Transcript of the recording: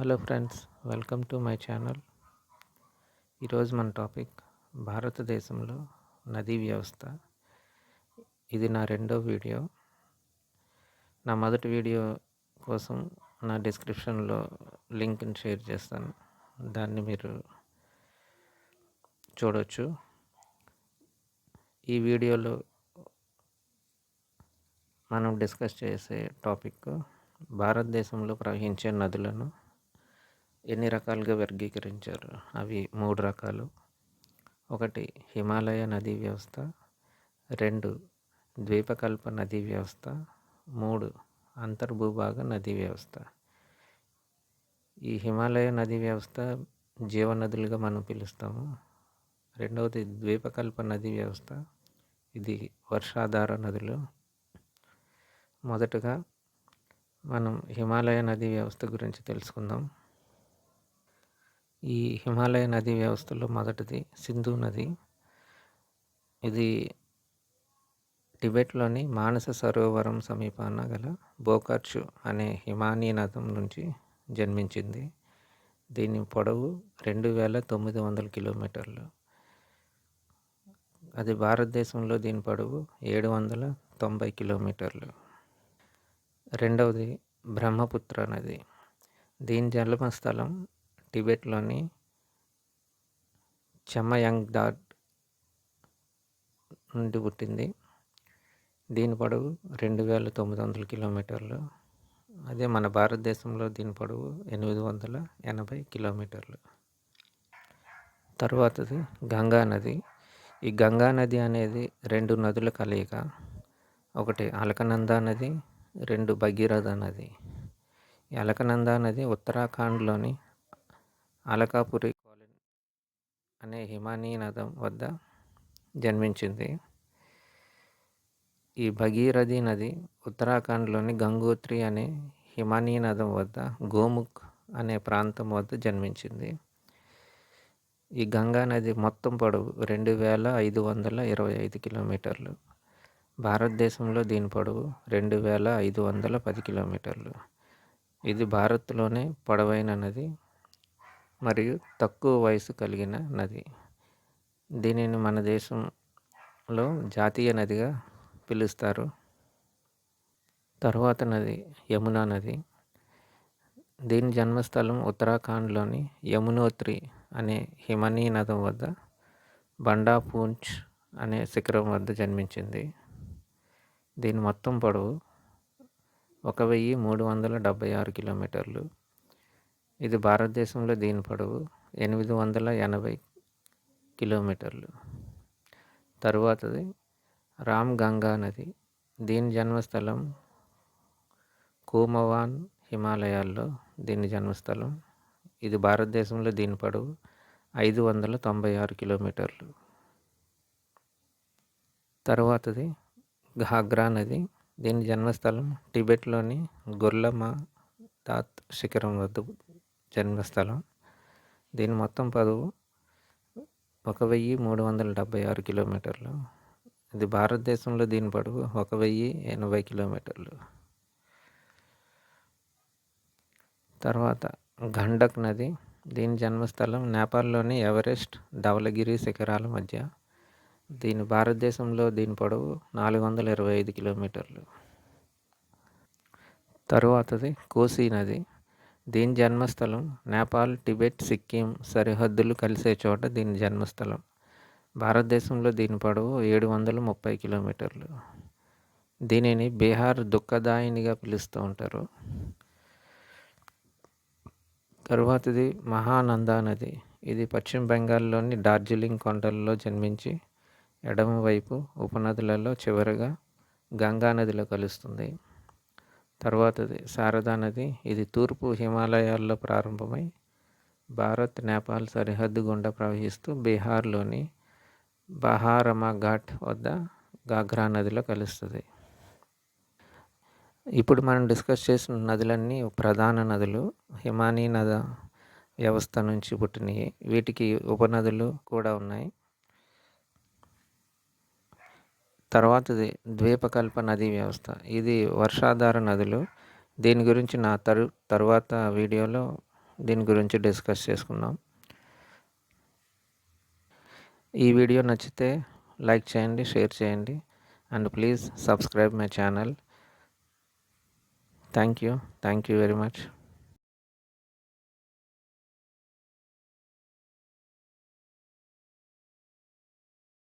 Hello friends welcome to my channel. ఈరోజు మన topic భారతదేశంలో నదీ వ్యవస్థ. ఇది నా రెండో వీడియో. నా మొదటి వీడియో కోసం నా డిస్క్రిప్షన్లో లింక్ని షేర్ చేస్తాను. దాన్ని మీరు చూడవచ్చు ఈ వీడియోలో మనం డిస్కస్ చేసే టాపిక్ భారతదేశంలో ప్రవహించే నదులను ఎన్ని రకాలుగా వర్గీకరించారు? అవి మూడు రకాలు. ఒకటి హిమాలయ నదీ వ్యవస్థ. రెండు ద్వీపకల్ప నదీ వ్యవస్థ. మూడు అంతర్భూభాగ నదీ వ్యవస్థ. ఈ హిమాలయ నదీ వ్యవస్థ జీవనదులుగా మనం పిలుస్తాము. రెండవది ద్వీపకల్ప నదీ వ్యవస్థ. ఇది వర్షాధార నదులు. మొదటగా మనం హిమాలయ నదీ వ్యవస్థ గురించి తెలుసుకుందాం. ఈ హిమాలయ నదీ వ్యవస్థలో మొదటిది సింధు నది. ఇది టిబెట్లోని మానస సరోవరం సమీపాన గల బోకర్చు అనే హిమానీ నదం నుంచి జన్మించింది. దీని పొడవు రెండు వేల తొమ్మిది వందల కిలోమీటర్లు. అది భారతదేశంలో దీని పొడవు ఏడు వందల తొంభై కిలోమీటర్లు. రెండవది బ్రహ్మపుత్ర నది. దీని జన్మ స్థలం టిబెట్లోని చమయంగ్దాడ్ నుండి పుట్టింది. దీని పొడవు రెండు వేల తొమ్మిది వందల కిలోమీటర్లు. అదే మన భారతదేశంలో దీని పొడవు ఎనిమిది వందల ఎనభై కిలోమీటర్లు. తర్వాతది గంగా నది. ఈ గంగా నది అనేది రెండు నదుల కలయిక. ఒకటి అలకనందా నది రెండు భగీరథ నది. ఈ అలకనందా నది ఉత్తరాఖండ్లోని అలకాపురి కాలనీ అనే హిమానీ నదం వద్ద జన్మించింది. ఈ భగీరథి నది ఉత్తరాఖండ్లోని గంగోత్రి అనే హిమానీ నదం వద్ద గోముఖ్ అనే ప్రాంతం వద్ద జన్మించింది. ఈ గంగా నది మొత్తం పొడవు రెండు వేల ఐదు వందల ఇరవై ఐదు కిలోమీటర్లు. భారతదేశంలో దీని పొడవు రెండు వేల ఐదు వందల పది కిలోమీటర్లు. ఇది భారత్లోనే పొడవైన నది. మరియు తక్కువ వయసు కలిగిన నది. దీనిని మన దేశంలో జాతీయ నదిగా పిలుస్తారు. తరువాత నది యమునా నది. దీని జన్మస్థలం ఉత్తరాఖండ్లోని యమునోత్రి అనే హిమనీ నదం వద్ద బండాపూంచ్ అనే శిఖరం వద్ద జన్మించింది. దీని మొత్తం పొడవు ఒక వెయ్యి మూడు వందల డెబ్భై ఆరు కిలోమీటర్లు. ఇది భారతదేశంలో దీని పొడవు ఎనిమిది వందల ఎనభై కిలోమీటర్లు. తరువాతది రామ్ గంగా నది. దీని జన్మస్థలం కూమవాన్ హిమాలయాల్లో దీని జన్మస్థలం. ఇది భారతదేశంలో దీని పొడవు ఐదు వందల తొంభై ఆరు కిలోమీటర్లు. తరువాతది ఘాగ్రా నది. దీని జన్మస్థలం టిబెట్లోని గుర్లమా దాత్ శిఖరం వద్ద జన్మస్థలం దీని మొత్తం పొడవు ఒక వెయ్యి మూడు వందల డెబ్భై ఆరు కిలోమీటర్లు. ఇది భారతదేశంలో దీని పొడవు ఒక వెయ్యి ఎనభై కిలోమీటర్లు. తర్వాత గండక్ నది. దీని జన్మస్థలం నేపాల్లోని ఎవరెస్ట్ ధవలగిరి శిఖరాల మధ్య. దీని భారతదేశంలో దీని పొడవు నాలుగు వందల ఇరవై ఐదు కిలోమీటర్లు. తరువాతది కోసీ నది. దీని జన్మస్థలం నేపాల్ టిబెట్ సిక్కిం సరిహద్దులు కలిసే చోట దీని జన్మస్థలం. భారతదేశంలో దీని పొడవు ఏడు వందల ముప్పై కిలోమీటర్లు. దీనిని బీహార్ దుఃఖదాయినిగా పిలుస్తూ ఉంటారు. తరువాతది మహానందా నది. ఇది పశ్చిమ బెంగాల్లోని డార్జిలింగ్ కొండలలో జన్మించి ఎడమవైపు ఉపనదులలో చివరగా గంగా నదిలో కలుస్తుంది. తర్వాతది శారదా నది. ఇది తూర్పు హిమాలయాల్లో ప్రారంభమై భారత్ నేపాల్ సరిహద్దు గుండా ప్రవహిస్తూ బీహార్లోని బహారమా ఘాట్ వద్ద గాగ్రా నదిలో కలుస్తుంది. ఇప్పుడు మనం డిస్కస్ చేసిన నదులన్నీ ప్రధాన నదులు. హిమానీ నద వ్యవస్థ నుంచి పుట్టినవి వీటికి ఉపనదులు కూడా ఉన్నాయి. తర్వాతది ద్వీపకల్ప నదీ వ్యవస్థ. ఇది వర్షాధార నదులు. దీని గురించి నా తరు తరువాత వీడియోలో దీని గురించి డిస్కస్ చేసుకుందాం. ఈ వీడియో నచ్చితే లైక్ చేయండి షేర్ చేయండి. And please subscribe my channel. Thank you. Thank you very much.